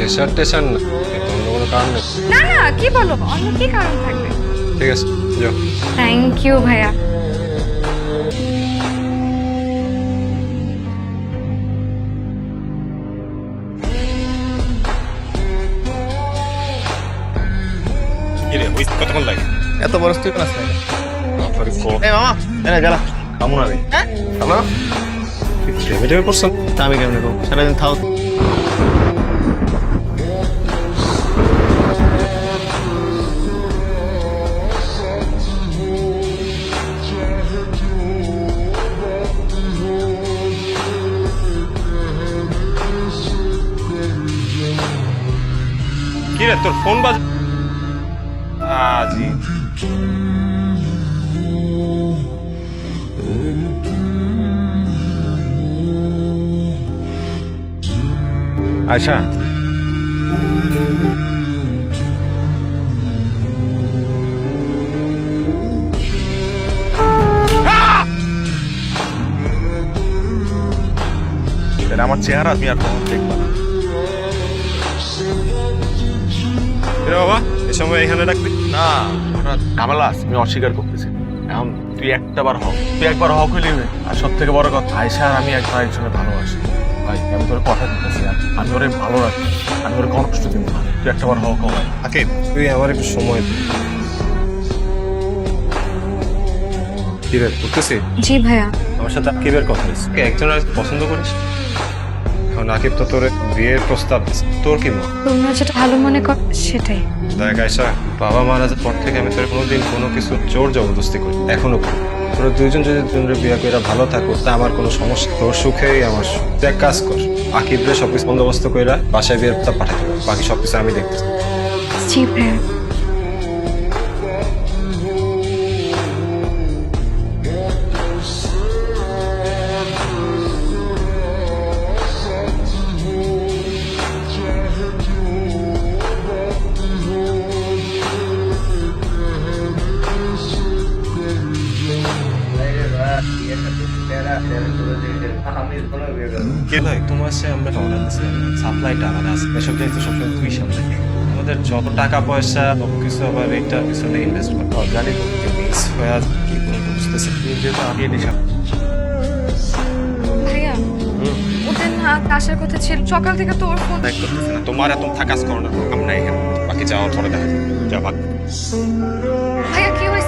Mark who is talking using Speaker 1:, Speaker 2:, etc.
Speaker 1: Pressure টেশার না কিন্তু অন্য কোনো কারণ নেই
Speaker 2: না না কি বলো অন্য কি কারণ থাকবে?
Speaker 1: ঠিক আছে যাও।
Speaker 2: থ্যাংক ইউ ভাইয়া।
Speaker 1: কি ওই কতক্ষণ লাগে?
Speaker 3: এত বড় তুই ক্লাস
Speaker 1: কো?
Speaker 3: এই মামা এনে গেলা। কামু না রে। হ্যাঁ? হ্যালো?
Speaker 1: প্রেমে টেমে
Speaker 3: আমি কেমনে করব? সারাদিন থাও।
Speaker 1: তোর ফোন বাজ আজি আয়শা।
Speaker 3: আমার চেহারা তুমি আর কখন দেখবা
Speaker 1: রে বাবা এ সময় এখানে রাখবি।
Speaker 3: না ওটা ঝামেলা আমি অস্বীকার করতেছি। এখন তুই একটা বার হক তুই একবার হক হইলি আর সব থেকে বড় কথা আয়সা আর আমি একবার একজনে ভালোবাসি। ভাই আমি তোর কথা দিতেছি আর আমি ওরে ভালো রাখি আমি ওরে কষ্ট দিব না। তুই একটা বার হক হয়
Speaker 1: আকে তুই আমার একটু সময় দে। কি রে করতেছি
Speaker 2: জি ভাইয়া।
Speaker 1: আমার সাথে আকিবের কথা হয়েছে। একজন আর পছন্দ করিস? এখন আকিব তো তোর বিয়ের প্রস্তাব তোর কি মত
Speaker 2: তোমরা যেটা ভালো মনে কর সেটাই।
Speaker 1: দেখ আয়সা বাবা মারাজের পর থেকে আমি তোর কোনোদিন কোনো কিছু জোর জবরদস্তি করি এখনও করি তোরা দুইজন যদি দুজনের বিয়ে করে ভালো থাকো তা আমার কোনো সমস্যা তোর সুখেই আমার সুখ। তুই এক কাজ কর আকিবরে সব কিছু বন্দোবস্ত কইরা বাসায় বিয়ের প্রস্তাব পাঠাতে বাকি সব কিছু আমি দেখতেছি।
Speaker 2: জি ভাইয়া।
Speaker 1: তোমার সে আমরা অর্ডার দিছিলাম সাপ্লাইটা আমাদের আছে। এসব জিনিস তো সবসময় তুই সামনে আমাদের যত টাকা পয়সা সব কিছু আবার এটা পিছনে ইনভেস্ট করতে হবে মিক্স হয়ে আছে কি করব বুঝতেছি যেহেতু আমি নিশা
Speaker 2: না আসার কথা ছিল। সকাল থেকে তো ওর ফোন
Speaker 1: দেখ করতেছি না। তোমার এত থাকাজ করো না। আমরা এখানে বাকি যাওয়ার পরে দেখা যাবে। যা ভাগ।
Speaker 2: ভাইয়া কি হয়েছে?